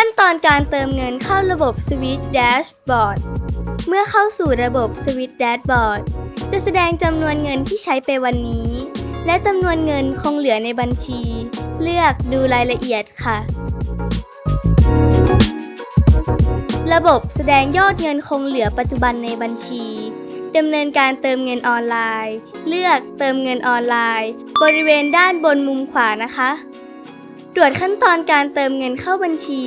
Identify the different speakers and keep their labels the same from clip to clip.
Speaker 1: ขั้นตอนการเติมเงินเข้าระบบ Switch Dashboard เมื่อเข้าสู่ระบบ Switch Dashboard จะแสดงจำนวนเงินที่ใช้ไปวันนี้ และจำนวนเงินคงเหลือในบัญชี เลือกดูรายละเอียดค่ะ ระบบแสดงยอดเงินคงเหลือปัจจุบันในบัญชีดำเนินการเติมเงินออนไลน์ เลือกเติมเงินออนไลน์ บริเวณด้านบนมุมขวานะคะ รวจขั้นตอนการเติมเงินเข้าบัญชี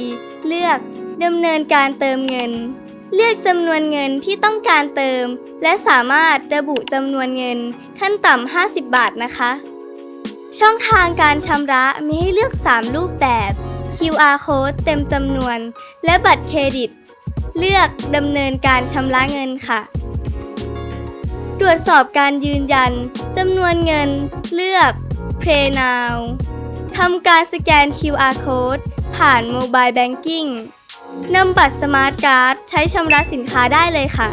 Speaker 1: เลือกดำเนินการเติมเงิน เลือกจำนวนเงินที่ต้องการเติม และสามารถระบุจำนวนเงินขั้นต่ำ 50 บาทนะคะ ช่องทางการชำระมีให้เลือก 3 รูปแบบ QR code เต็มจำนวน และบัตรเครดิต เลือกดำเนินการชำระเงินค่ะ ตรวจสอบการยืนยันจำนวนเงิน เลือก Pay Now ทำการสแกน QR code ผ่าน Mobile Banking นำบัตรสมาร์ทการ์ดใช้ชำระสินค้าได้เลยค่ะ